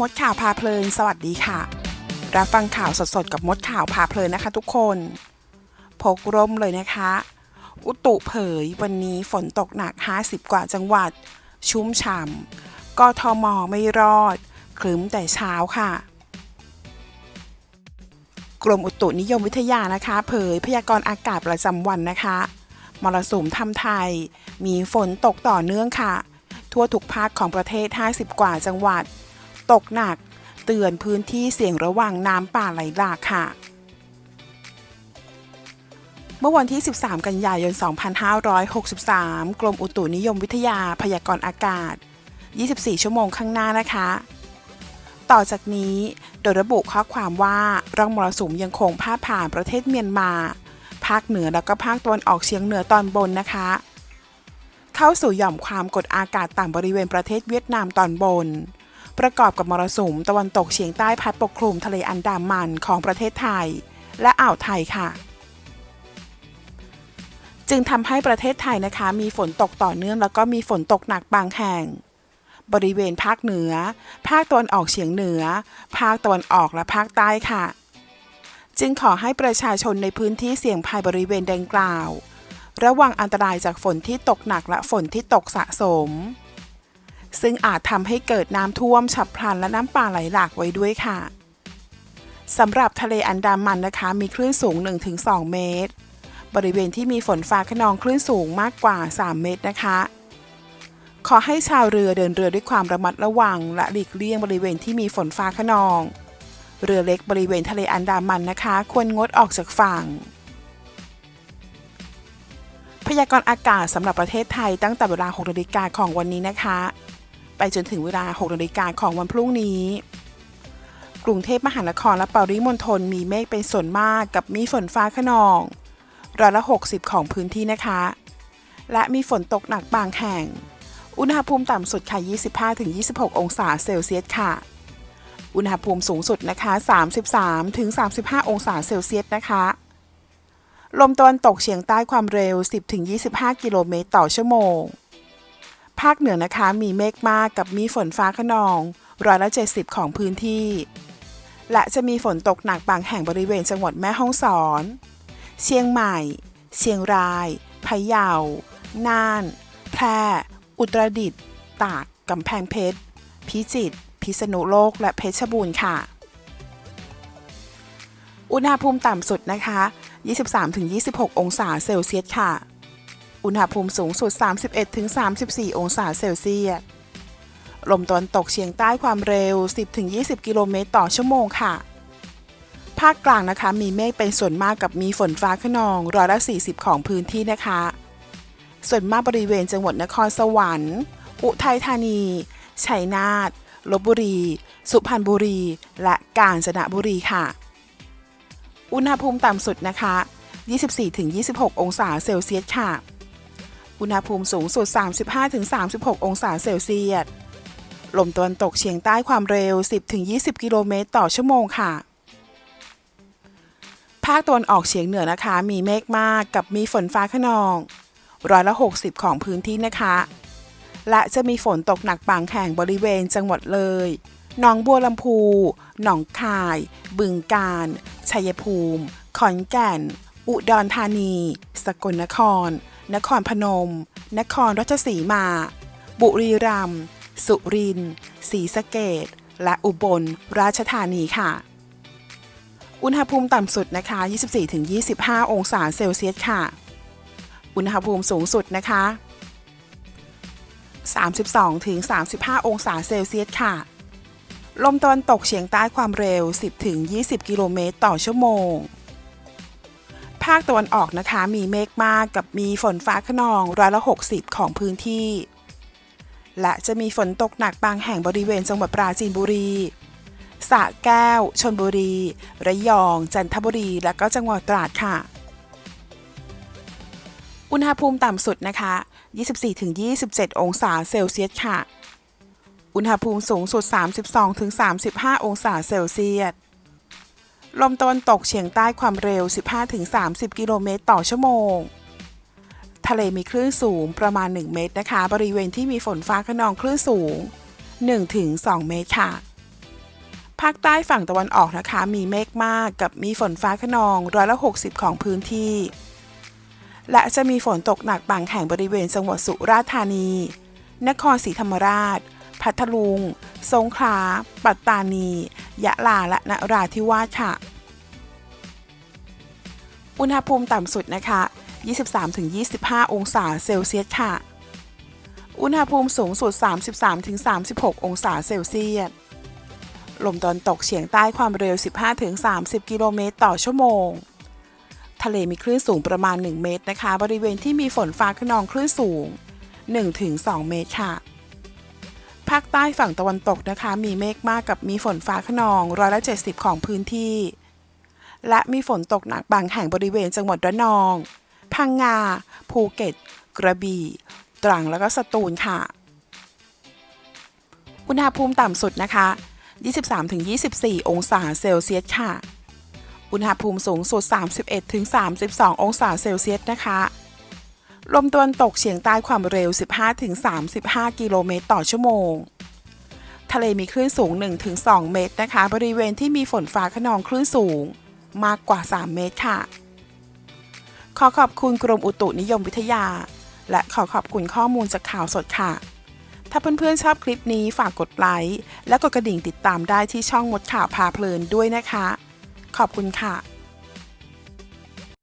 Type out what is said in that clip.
มดข่าวพาเพลิน สวัสดีค่ะ รับฟังข่าวสดๆกับมดข่าวพาเพลินนะคะทุกคน พกร่มเลยนะคะ อุตุเผยวันนี้ฝนตกหนัก 50 กว่าจังหวัด ชุ่มฉ่ำกทมไม่รอดครึ้มแต่เช้าค่ะ กรมอุตุนิยมวิทยานะคะ เผยพยากรณ์อากาศประจำวันนะคะ มรสุมทำไทย มีฝนตกต่อเนื่องค่ะ ทั่วทุกภาคของประเทศ 50 กว่าจังหวัด ตกหนัก เตือนพื้นที่เสี่ยงระวังน้ำป่าไหลหลากค่ะ เมื่อวันที่ 13 กันยายน 2563 กรมอุตุนิยมวิทยาพยากรณ์อากาศ 24 ชั่วโมงข้างหน้านะคะ ต่อจากนี้โดยระบุข้อความว่าร่องมรสุมยังคงพาดผ่านประเทศเมียนมา ภาคเหนือแล้วก็ภาคตะวันออกเฉียงเหนือตอนบนนะคะเข้าสู่หย่อมความกดอากาศต่ำบริเวณประเทศเวียดนามตอนบน ประกอบกับมรสุมตะวันตกเฉียงใต้พัดปกคลุมทะเลอันดามันของประเทศไทย และอ่าวไทยค่ะ จึงทำให้ประเทศไทยนะคะ มีฝนตกต่อเนื่องแล้วก็มีฝนตกหนักบางแห่ง บริเวณภาคเหนือ ภาคตะวันออกเฉียงเหนือ ภาคตะวันออกและภาคใต้ค่ะ จึงขอให้ประชาชนในพื้นที่เสี่ยงภัยบริเวณดังกล่าว ระวังอันตรายจากฝนที่ตกหนักและฝนที่ตกสะสม ซึ่งอาจทำให้เกิดน้ำท่วมฉับพลันและน้ำป่าไหลหลากไว้ด้วยค่ะสำหรับทะเลอันดามันนะคะ มีคลื่นสูง 1-2 เมตร บริเวณที่มีฝนฟ้าขนองคลื่นสูงมากกว่า 3 เมตรนะคะ ขอให้ชาวเรือเดินเรือด้วยความระมัดระวัง และหลีกเลี่ยงบริเวณที่มีฝนฟ้าขนอง เรือเล็กบริเวณทะเลอันดามันนะคะ ควรงดออกจากฝั่ง พยากรณ์อากาศสำหรับประเทศไทยตั้งแต่เวลา6นาฬิกาของวันนี้นะคะ ไปจนถึงเวลา 6นาฬิกาของวันพรุ่งนี้ กรุงเทพมหานครและปริมณฑลมีเมฆเป็นส่วนมากกับมีฝนฟ้าขนองร้อยละ 60 ของพื้นที่นะคะ และมีฝนตกหนักบางแห่ง อุณหภูมิต่ำสุดค่ะ 25-26 องศาเซลเซียสค่ะ อุณหภูมิสูงสุดนะคะ 33-35 องศาเซลเซียสนะคะลมตะวันตกเฉียงใต้ความเร็ว 10-25 กิโลเมตรต่อชั่วโมง ภาคเหนือนะคะมีเมฆมากกับมีฝนฟ้าขนองร้อยละ70 ของพื้นที่ และจะมีฝนตกหนักบางแห่งบริเวณจังหวัดแม่ฮ่องสอน เชียงใหม่ เชียงราย พะเยา น่าน แพร่ อุตรดิตถ์ ตาก กำแพงเพชร พิจิตร พิษณุโลก และเพชรบูรณ์ค่ะ อุณหภูมิต่ำสุดนะคะ 23-26 องศาเซลเซียสค่ะ อุณหภูมิสูงสุด 31-34 องศาเซลเซียส ลมตะวันตกเฉียงใต้ความเร็ว 10-20 กิโลเมตรต่อชั่วโมงค่ะ ภาคกลางนะคะ มีเมฆเป็นส่วนมากกับมีฝนฟ้าขนองร้อยละ 40 ของพื้นที่นะคะ ส่วนมากบริเวณจังหวัดนครสวรรค์ อุทัยธานี ชัยนาท ลบบุรี สุพรรณบุรี และกาญจนบุรีค่ะ อุณหภูมิต่ำสุดนะคะ 24-26 องศาเซลเซียสค่ะ อุณหภูมิสูงสุด 35-36 องศาเซลเซียส ลมตะวันตกเฉียงใต้ความเร็ว 10-20 กิโลเมตรต่อชั่วโมงค่ะ ภาคตะวันออกเฉียงเหนือนะคะ มีเมฆมากกับมีฝนฟ้าขนองร้อยละ 60 ของพื้นที่นะคะ และจะมีฝนตกหนักบางแห่งบริเวณจังหวัดเลย หนองบัวลำพู หนองคาย บึงกาฬ ชัยภูมิ ขอนแก่น อุดรธานี สกลนคร นครพนม นครราชสีมา บุรีรัมย์ สุรินทร์ ศรีสะเกษและอุบลราชธานีค่ะ อุณหภูมิต่ำสุดนะคะ 24-25 องศาเซลเซียสค่ะ อุณหภูมิสูงสุดนะคะ 32-35 องศาเซลเซียสค่ะ ลมตะวันตกเฉียงใต้ความเร็ว 10-20 กิโลเมตรต่อชั่วโมง ภาคตะวันออกนะคะ มีเมฆมากกับมีฝนฟ้าขนองร้อยละ60 ของพื้นที่ และจะมีฝนตกหนักบางแห่งบริเวณจังหวัดปราจีนบุรีสระแก้ว ชนบุรี ระยอง จันทบุรี และก็จังหวัดตราดค่ะ อุณหภูมิต่ำสุดนะคะ 24-27 องศาเซลเซียสค่ะ อุณหภูมิสูงสุด 32-35 องศาเซลเซียส ลมตะวันตกเฉียงใต้ความเร็ว 15-30 กิโลเมตรต่อชั่วโมง ทะเลมีคลื่นสูงประมาณ 1 เมตรนะคะ บริเวณที่มีฝนฟ้าขนองคลื่นสูง 1-2 เมตรค่ะ ภาคใต้ฝั่งตะวันออกนะคะ มีเมฆมากกับมีฝนฟ้าขนองร้อยละ60 ของพื้นที่ และจะมีฝนตกหนักบางแห่งบริเวณจังหวัดสุราษฎร์ธานี นครศรีธรรมราช พัทลุง สงขลา ปัตตานี ยะลาและนราธิวาสค่ะ อุณหภูมิต่ำสุดนะคะ 23-25 องศาเซลเซียสค่ะ อุณหภูมิสูงสุด 33-36 องศาเซลเซียส ลมตอนตกเฉียงใต้ความเร็ว 15-30 กิโลเมตรต่อชั่วโมง ทะเลมีคลื่นสูงประมาณ 1 เมตรนะคะ บริเวณที่มีฝนฟ้าขนองคลื่นสูง 1-2 เมตรค่ะ ภาคใต้ฝั่งตะวันตกนะคะ มีเมฆมากกับมีฝนฟ้าขนองร้อยละ70 ของพื้นที่ และมีฝนตกหนักบางแห่งบริเวณจังหวัดระนอง พังงา ภูเก็ต กระบี่ ตรังแล้วก็สตูลค่ะ อุณหภูมิต่ำสุดนะคะ 23-24 องศาเซลเซียสค่ะ อุณหภูมิสูงสุด 31-32 องศาเซลเซียสนะคะ ลมตะวันตกเฉียงใต้ความเร็ว 15-35 กิโลเมตรต่อชั่วโมง ทะเลมีคลื่นสูง 1-2 เมตรนะคะ บริเวณที่มีฝนฟ้าขนองคลื่นสูงมากกว่า 3 เมตรค่ะ ขอขอบคุณกรมอุตุนิยมวิทยา และขอขอบคุณข้อมูลจากข่าวสดค่ะ ถ้าเพื่อนๆชอบคลิปนี้ฝากกดไลค์และกดกระดิ่งติดตามได้ที่ช่องมดข่าวพาเพลินด้วยนะคะ ขอบคุณค่ะ